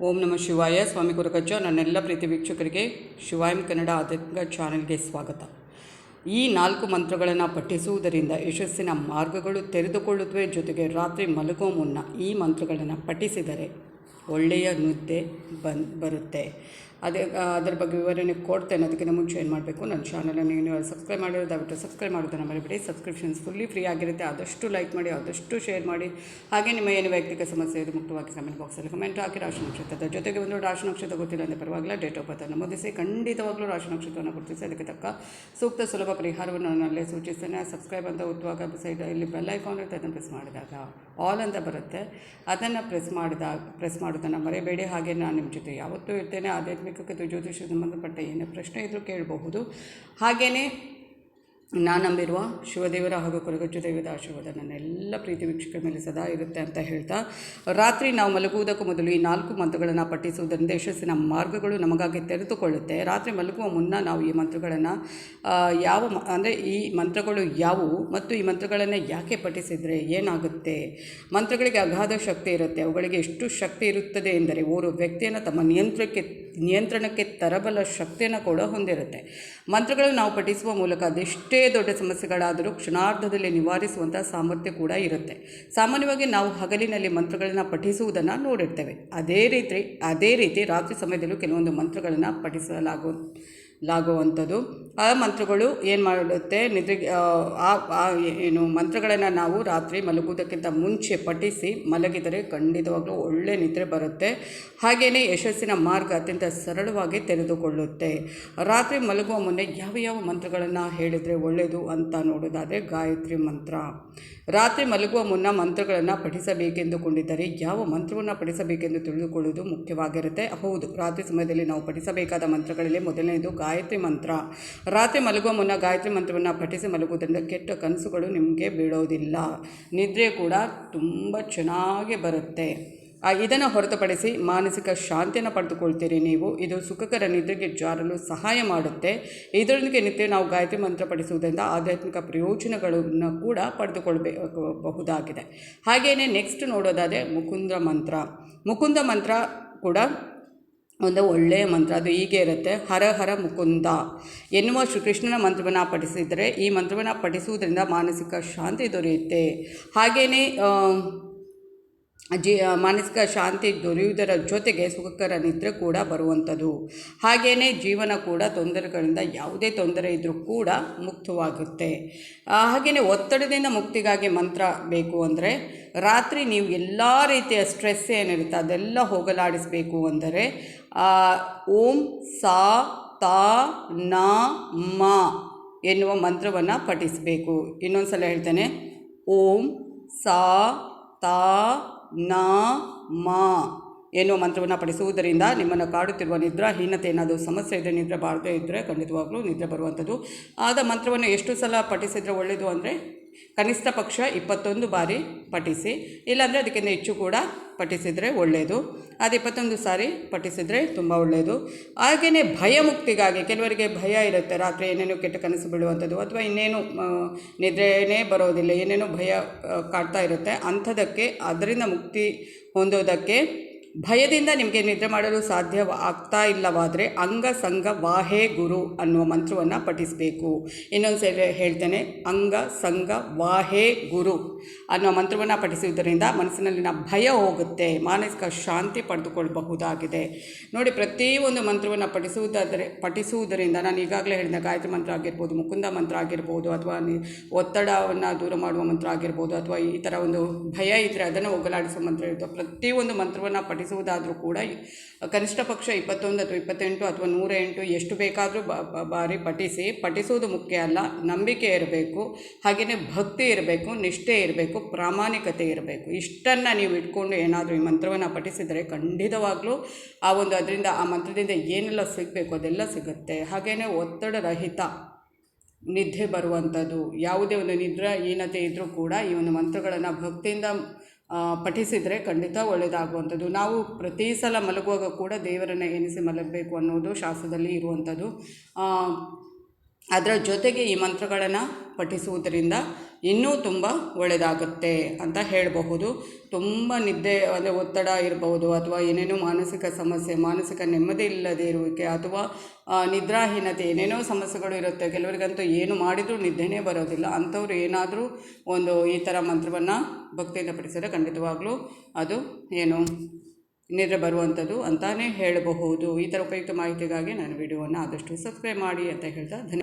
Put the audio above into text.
ಓಂ ನಮಃ ಶಿವಾಯ. ಸ್ವಾಮಿ ಗುರುಗಜ್ಜ ನನ್ನೆಲ್ಲ ಪ್ರೀತಿ ವೀಕ್ಷಕರಿಗೆ ಶಿವಾಯಂ ಕನ್ನಡ ಆಧ್ಯಾತ್ಮಿಕ ಚಾನೆಲ್ಗೆ ಸ್ವಾಗತ. ಈ ನಾಲ್ಕು ಮಂತ್ರಗಳನ್ನು ಪಠಿಸುವುದರಿಂದ ಯಶಸ್ಸಿನ ಮಾರ್ಗಗಳು ತೆರೆದುಕೊಳ್ಳುತ್ತವೆ. ಜೊತೆಗೆ ರಾತ್ರಿ ಮಲಗೋ ಮುನ್ನ ಈ ಮಂತ್ರಗಳನ್ನು ಪಠಿಸಿದರೆ ಒಳ್ಳೆಯ ನಿದ್ದೆ ಬನ್, ಬರುತ್ತೆ. ಅದೇ ಅದರ ಬಗ್ಗೆ ವಿವರಣೆ ಕೊಡ್ತೇನೆ. ಅದಕ್ಕಿಂತ ಮುಂಚೆ ಏನು ಮಾಡಬೇಕು? ನನ್ನ ಚಾನಲನ್ನು ನೀವು ಸಬ್ಸ್ಕ್ರೈಬ್ ಮಾಡಿರೋ ದಯವಿಟ್ಟು ಸಬ್ಸ್ಕ್ರೈಬ್ ಮಾಡೋದನ್ನು ಮರಿಬೇಡಿ. ಸಬ್ಸ್ಕ್ರಿಪ್ಷನ್ಸ್ ಫುಲ್ಲಿ ಫ್ರೀ ಆಗಿರುತ್ತೆ. ಆದಷ್ಟು ಲೈಕ್ ಮಾಡಿ, ಆದಷ್ಟು ಶೇರ್ ಮಾಡಿ. ಹಾಗೆ ನಿಮ್ಮ ಏನು ವೈಯಕ್ತಿಕ ಸಮಸ್ಯೆ ಇದು ಮುಕ್ತವಾಗಿ ಕಮೆಂಟ್ ಬಾಕ್ಸಲ್ಲಿ ಕಮೆಂಟ್ ಹಾಕಿ. ರಾಶಿ ನಕ್ಷತ್ರದ ಜೊತೆಗೆ ಒಂದು ರಾಶಿ ನಕ್ಷತ್ರ ಗೊತ್ತಿಲ್ಲ ಅಂದರೆ ಪರವಾಗಿಲ್ಲ. ಡೇಟ್ ಆಫ್ ಬರ್ತನ್ನು ನಮೂದಿಸಿ ಖಂಡಿತವಾಗಲೂ ರಾಶಿ ನಕ್ಷತ್ರವನ್ನು ಗುರುತಿಸಿ. ಅದಕ್ಕೆ ತಕ್ಕ ಸೂಕ್ತ ಸುಲಭ ಪರಿಹಾರವನ್ನು ನಾನು ಅಲ್ಲೇ ಸೂಚಿಸ್ತೇನೆ. ಸಬ್ಸ್ಕ್ರೈಬ್ ಅಂತ ಒತ್ತುವಾಗ ಸೈಡ್ ಇಲ್ಲಿ ಬೆಲ್ ಐಕಾನ್ ಇರುತ್ತೆ. ಅದನ್ನು ಪ್ರೆಸ್ ಮಾಡಿದಾಗ ಆಲ್ ಅಂತ ಬರುತ್ತೆ. ಅದನ್ನು ಪ್ರೆಸ್ ಮಾಡಿದಾಗ ಪ್ರೆಸ್ ಮಾಡೋದನ್ನು ಮರೆಯಬೇಡಿ ಹಾಗೆ ನಾನು ನಿಮ್ಮ ಜೊತೆ ಯಾವತ್ತೂ ಇರ್ತೇನೆ. ಆಧ್ಯಾತ್ಮಿಕಕ್ಕೆ ಅಥವಾ ಜ್ಯೋತಿಷ ಸಂಬಂಧಪಟ್ಟ ಏನೇ ಪ್ರಶ್ನೆ ಇದ್ದರೂ ಕೇಳಬಹುದು. ಹಾಗೆಯೇ ನಾನು ನಂಬಿರುವ ಶಿವದೇವರ ಹಾಗೂ ಕೊರಗಜ್ಜು ದೇವದ ಆಶೀರ್ವಾದ ನನ್ನೆಲ್ಲ ಪ್ರೀತಿ ವೀಕ್ಷಕರ ಮೇಲೆ ಸದಾ ಇರುತ್ತೆ ಅಂತ ಹೇಳ್ತಾ, ರಾತ್ರಿ ನಾವು ಮಲಗುವುದಕ್ಕೂ ಮೊದಲು ಈ ನಾಲ್ಕು ಮಂತ್ರಗಳನ್ನು ಪಠಿಸುವುದರಿಂದ ಯಶಸ್ಸಿನ ಮಾರ್ಗಗಳು ನಮಗಾಗಿ ತೆರೆದುಕೊಳ್ಳುತ್ತೆ. ರಾತ್ರಿ ಮಲಗುವ ಮುನ್ನ ನಾವು ಈ ಮಂತ್ರಗಳನ್ನು ಯಾವ ಅಂದರೆ ಈ ಮಂತ್ರಗಳು ಯಾವುವು ಮತ್ತು ಈ ಮಂತ್ರಗಳನ್ನು ಯಾಕೆ ಪಠಿಸಿದರೆ ಏನಾಗುತ್ತೆ? ಮಂತ್ರಗಳಿಗೆ ಅಗಾಧ ಶಕ್ತಿ ಇರುತ್ತೆ. ಅವುಗಳಿಗೆ ಎಷ್ಟು ಶಕ್ತಿ ಇರುತ್ತದೆ ಎಂದರೆ, ಓರ್ವ ವ್ಯಕ್ತಿಯನ್ನು ತಮ್ಮ ನಿಯಂತ್ರಣಕ್ಕೆ ನಿಯಂತ್ರಣಕ್ಕೆ ತರಬಲ್ಲ ಶಕ್ತಿಯನ್ನು ಕೂಡ ಹೊಂದಿರುತ್ತೆ. ಮಂತ್ರಗಳು ನಾವು ಪಠಿಸುವ ಮೂಲಕ ಅದೆಷ್ಟೇ ದೊಡ್ಡ ಸಮಸ್ಯೆಗಳಾದರೂ ಕ್ಷಣಾರ್ಧದಲ್ಲಿ ನಿವಾರಿಸುವಂಥ ಸಾಮರ್ಥ್ಯ ಕೂಡ ಇರುತ್ತೆ. ಸಾಮಾನ್ಯವಾಗಿ ನಾವು ಹಗಲಿನಲ್ಲಿ ಮಂತ್ರಗಳನ್ನು ಪಠಿಸುವುದನ್ನು ನೋಡಿರ್ತೇವೆ. ಅದೇ ರೀತಿ ಅದೇ ರೀತಿ ರಾತ್ರಿ ಸಮಯದಲ್ಲೂ ಕೆಲವೊಂದು ಮಂತ್ರಗಳನ್ನು ಪಠಿಸಲಾಗು ಲಾಗುವಂಥದ್ದು. ಆ ಮಂತ್ರಗಳು ಏನು ಮಾಡುತ್ತೆ? ನಿದ್ರೆ ಆ ಏನು ಮಂತ್ರಗಳನ್ನು ನಾವು ರಾತ್ರಿ ಮಲಗುವುದಕ್ಕಿಂತ ಮುಂಚೆ ಪಠಿಸಿ ಮಲಗಿದರೆ ಖಂಡಿತವಾಗ್ಲೂ ಒಳ್ಳೆ ನಿದ್ರೆ ಬರುತ್ತೆ. ಹಾಗೆಯೇ ಯಶಸ್ಸಿನ ಮಾರ್ಗ ಅತ್ಯಂತ ಸರಳವಾಗಿ ತೆರೆದುಕೊಳ್ಳುತ್ತೆ. ರಾತ್ರಿ ಮಲಗುವ ಮುನ್ನೆ ಯಾವ ಯಾವ ಮಂತ್ರಗಳನ್ನು ಹೇಳಿದರೆ ಒಳ್ಳೆಯದು ಅಂತ ನೋಡೋದಾದರೆ ಗಾಯತ್ರಿ ಮಂತ್ರ. ರಾತ್ರಿ ಮಲಗುವ ಮುನ್ನ ಮಂತ್ರಗಳನ್ನು ಪಠಿಸಬೇಕೆಂದುಕೊಂಡಿದ್ದರೆ ಯಾವ ಮಂತ್ರವನ್ನು ಪಠಿಸಬೇಕೆಂದು ತಿಳಿದುಕೊಳ್ಳುವುದು ಮುಖ್ಯವಾಗಿರುತ್ತೆ. ಹೌದು, ರಾತ್ರಿ ಸಮಯದಲ್ಲಿ ನಾವು ಪಠಿಸಬೇಕಾದ ಮಂತ್ರಗಳಲ್ಲಿ ಮೊದಲನೆಯದು ಗಾಯತ್ರಿ ಮಂತ್ರ. ರಾತ್ರಿ ಮಲಗುವ ಮುನ್ನ ಗಾಯತ್ರಿ ಮಂತ್ರವನ್ನು ಪಠಿಸಿ ಮಲಗುವುದರಿಂದ ಕೆಟ್ಟ ಕನಸುಗಳು ನಿಮಗೆ ಬೀಳೋದಿಲ್ಲ. ನಿದ್ರೆ ಕೂಡ ತುಂಬ ಚೆನ್ನಾಗಿ ಬರುತ್ತೆ. ಇದನ್ನು ಹೊರತುಪಡಿಸಿ ಮಾನಸಿಕ ಶಾಂತಿಯನ್ನು ಪಡೆದುಕೊಳ್ತೀರಿ ನೀವು. ಇದು ಸುಖಕರ ನಿದ್ರೆಗೆ ಜಾರಲು ಸಹಾಯ ಮಾಡುತ್ತೆ. ಇದರೊಂದಿಗೆ ನಿತ್ಯ ನಾವು ಗಾಯತ್ರಿ ಮಂತ್ರ ಪಡಿಸುವುದರಿಂದ ಆಧ್ಯಾತ್ಮಿಕ ಪ್ರಯೋಜನಗಳನ್ನು ಕೂಡ ಪಡೆದುಕೊಳ್ಬೇಕಬಹುದಾಗಿದೆ ಹಾಗೆಯೇ ನೆಕ್ಸ್ಟ್ ನೋಡೋದಾದರೆ ಮುಕುಂದ ಮಂತ್ರ. ಮುಕುಂದ ಮಂತ್ರ ಕೂಡ ಒಂದು ಒಳ್ಳೆಯ ಮಂತ್ರ, ಅದು ಹೀಗೆ ಇರುತ್ತೆ, ಹರ ಹರ ಮುಕುಂದ. ಎನ್ನುವ ಶ್ರೀಕೃಷ್ಣನ ಮಂತ್ರವನ್ನು ಪಠಿಸಿದರೆ ಈ ಮಂತ್ರವನ್ನು ಪಠಿಸುವುದರಿಂದ ಮಾನಸಿಕ ಶಾಂತಿ ದೊರೆಯುತ್ತೆ. ಹಾಗೆಯೇ ಜೀ ಮಾನಸಿಕ ಶಾಂತಿ ದೊರೆಯುವುದರ ಜೊತೆಗೆ ಸುಖಕರ ನಿದ್ರೆ ಕೂಡ ಬರುವಂಥದ್ದು. ಹಾಗೆಯೇ ಜೀವನ ಕೂಡ ತೊಂದರೆಗಳಿಂದ ಯಾವುದೇ ತೊಂದರೆ ಇದ್ದರೂ ಕೂಡ ಮುಕ್ತವಾಗುತ್ತೆ ಹಾಗೆಯೇ ಒತ್ತಡದಿಂದ ಮುಕ್ತಿಗಾಗಿ ಮಂತ್ರ ಬೇಕು ಅಂದರೆ, ರಾತ್ರಿ ನೀವು ಎಲ್ಲ ರೀತಿಯ ಸ್ಟ್ರೆಸ್ ಏನಿರುತ್ತೆ ಅದೆಲ್ಲ ಹೋಗಲಾಡಿಸಬೇಕು ಅಂದರೆ ಓಂ ಸಾ ತಾ ನ ಮ ಎನ್ನುವ ಮಂತ್ರವನ್ನು ಪಠಿಸಬೇಕು. ಇನ್ನೊಂದು ಸಲ ಹೇಳ್ತೇನೆ. ಓಂ ಸಾ ತಾ ನ, ಮ ಎನ್ನುವ ಮಂತ್ರವನ್ನು ಪಡಿಸುವುದರಿಂದ ನಿಮ್ಮನ್ನು ಕಾಡುತ್ತಿರುವ ನಿದ್ರಾಹೀನತೆ ಏನಾದರೂ ಸಮಸ್ಯೆ ಇದ್ದರೆ ನಿದ್ರೆ ಬಾರದೇ ಇದ್ದರೆ ಖಂಡಿತವಾಗ್ಲೂ ನಿದ್ರೆ ಬರುವಂಥದ್ದು. ಆದ ಮಂತ್ರವನ್ನು ಎಷ್ಟು ಸಲ ಪಠಿಸಿದರೆ ಒಳ್ಳೆಯದು ಅಂದರೆ? ಕನಿಷ್ಠ ಪಕ್ಷ ಇಪ್ಪತ್ತೊಂದು ಬಾರಿ ಪಠಿಸಿ, ಇಲ್ಲಾಂದರೆ ಅದಕ್ಕಿಂತ ಹೆಚ್ಚು ಕೂಡ ಪಠಿಸಿದರೆ ಒಳ್ಳೆಯದು ಅದು ಇಪ್ಪತ್ತೊಂದು ಸಾರಿ ಪಠಿಸಿದರೆ ತುಂಬ ಒಳ್ಳೆಯದು ಹಾಗೆಯೇ ಭಯಮುಕ್ತಿಗಾಗಿ ಕೆಲವರಿಗೆ ಭಯ ಇರುತ್ತೆ, ರಾತ್ರಿ ಏನೇನೋ ಕೆಟ್ಟ ಕನಸು ಬೀಳುವಂಥದ್ದು ಅಥವಾ ಇನ್ನೇನು ನಿದ್ರೆಯೇ ಬರೋದಿಲ್ಲ, ಏನೇನೋ ಭಯ ಕಾಡ್ತಾ ಇರುತ್ತೆ ಅಂಥದಕ್ಕೆ ಅದರಿಂದ ಮುಕ್ತಿ ಹೊಂದೋದಕ್ಕೆ ಭಯದಿಂದ ನಿಮಗೆ ನಿದ್ರೆ ಮಾಡಲು ಸಾಧ್ಯ ಆಗ್ತಾ ಇಲ್ಲವಾದರೆ ಅಂಗ ಸಂಗ ವಾಹೇ ಗುರು ಅನ್ನುವ ಮಂತ್ರವನ್ನು ಪಠಿಸಬೇಕು. ಇನ್ನೊಂದು ಸರಿ ಹೇಳ್ತೇನೆ ಅಂಗ ಸಂಗ ವಾಹೇ ಗುರು ಅನ್ನುವ ಮಂತ್ರವನ್ನು ಪಠಿಸುವುದರಿಂದ ಮನಸ್ಸಿನಲ್ಲಿನ ಭಯ ಹೋಗುತ್ತೆ, ಮಾನಸಿಕ ಶಾಂತಿ ಪಡೆದುಕೊಳ್ಳಬಹುದಾಗಿದೆ. ನೋಡಿ ಪ್ರತಿಯೊಂದು ಮಂತ್ರವನ್ನು ಪಠಿಸುವುದಾದರೆ, ಪಠಿಸುವುದರಿಂದ ನಾನು ಈಗಾಗಲೇ ಹೇಳಿದ ಗಾಯತ್ರಿ ಮಂತ್ರ ಆಗಿರ್ಬೋದು, ಮುಕುಂದ ಮಂತ್ರ ಆಗಿರ್ಬೋದು, ಅಥವಾ ಒತ್ತಡವನ್ನು ದೂರ ಮಾಡುವ ಮಂತ್ರ ಆಗಿರ್ಬೋದು, ಅಥವಾ ಈ ಥರ ಒಂದು ಭಯ ಇದ್ದರೆ ಅದನ್ನು ಹೋಗಲಾಡಿಸುವ ಮಂತ್ರ ಇರುತ್ತೆ. ಪ್ರತಿಯೊಂದು ಮಂತ್ರವನ್ನು ಪಠಿಸಿ ಪಠಿಸುವುದಾದರೂ ಕೂಡ ಕನಿಷ್ಠ ಪಕ್ಷ ಇಪ್ಪತ್ತೊಂದು ಅಥವಾ ಇಪ್ಪತ್ತೆಂಟು ಅಥವಾ ನೂರ ಎಂಟು ಎಷ್ಟು ಬೇಕಾದರೂ ಬಾರಿ ಪಠಿಸಿ. ಪಠಿಸುವುದು ಮುಖ್ಯ ಅಲ್ಲ. ನಂಬಿಕೆ ಇರಬೇಕು. ಹಾಗೆಯೇ ಭಕ್ತಿ ಇರಬೇಕು. ನಿಷ್ಠೆ ಇರಬೇಕು. ಪ್ರಾಮಾಣಿಕತೆ ಇರಬೇಕು. ಇಷ್ಟನ್ನು ನೀವು ಇಟ್ಕೊಂಡು ಏನಾದರೂ ಈ ಮಂತ್ರವನ್ನು ಪಠಿಸಿದರೆ ಖಂಡಿತವಾಗಲೂ ಆ ಒಂದು ಅದರಿಂದ, ಆ ಮಂತ್ರದಿಂದ ಏನೆಲ್ಲ ಸಿಗಬೇಕು ಅದೆಲ್ಲ ಸಿಗುತ್ತೆ. ಹಾಗೆಯೇ ಒತ್ತಡರಹಿತ ನಿದ್ದೆ ಬರುವಂಥದ್ದು, ಯಾವುದೇ ಒಂದು ನಿದ್ರಾಹೀನತೆ ಇದ್ದರೂ ಕೂಡ ಈ ಒಂದು ಮಂತ್ರಗಳನ್ನು ಭಕ್ತಿಯಿಂದ ಪಠಿಸಿದರೆ ಖಂಡಿತ ಒಳ್ಳೆಯದಾಗುವಂಥದ್ದು ನಾವು ಪ್ರತಿ ಸಲ ಮಲಗುವಾಗ ಕೂಡ ದೇವರನ್ನು ಎನಿಸಿ ಮಲಗಬೇಕು ಅನ್ನೋದು ಶಾಸ್ತ್ರದಲ್ಲಿ ಇರುವಂಥದ್ದು. ಅದರ ಜೊತೆಗೆ ಈ ಮಂತ್ರಗಳನ್ನು ಪಠಿಸುವುದರಿಂದ ಇನ್ನೂ ತುಂಬ ಒಳ್ಳೆಯದಾಗುತ್ತೆ ಅಂತ ಹೇಳಬಹುದು. ತುಂಬ ನಿದ್ದೆ, ಅಂದರೆ ಒತ್ತಡ ಇರಬಹುದು, ಅಥವಾ ಏನೇನೋ ಮಾನಸಿಕ ಸಮಸ್ಯೆ, ಮಾನಸಿಕ ನೆಮ್ಮದಿ ಇಲ್ಲದೆ ಇರುವಿಕೆ, ಅಥವಾ ನಿದ್ರಾಹೀನತೆ, ಏನೇನೋ ಸಮಸ್ಯೆಗಳು ಇರುತ್ತೆ. ಕೆಲವರಿಗಂತೂ ಏನು ಮಾಡಿದರೂ ನಿದ್ದೆನೇ ಬರೋದಿಲ್ಲ. ಅಂಥವ್ರು ಏನಾದರೂ ಒಂದು ಈ ಥರ ಮಂತ್ರವನ್ನು ಭಕ್ತಿಯಿಂದ ಪಡಿಸಿದರೆ ಖಂಡಿತವಾಗ್ಲೂ ಅದು ಏನು ನಿದ್ರೆ ಬರುವಂಥದ್ದು ಅಂತಲೇ ಹೇಳಬಹುದು. ಈ ಥರ ಉಪಯುಕ್ತ ಮಾಹಿತಿಗಾಗಿ ನಾನು ವಿಡಿಯೋವನ್ನು ಆದಷ್ಟು ಸಬ್ಸ್ಕ್ರೈಬ್ ಮಾಡಿ ಅಂತ ಹೇಳ್ತಾ ಧನ್ಯ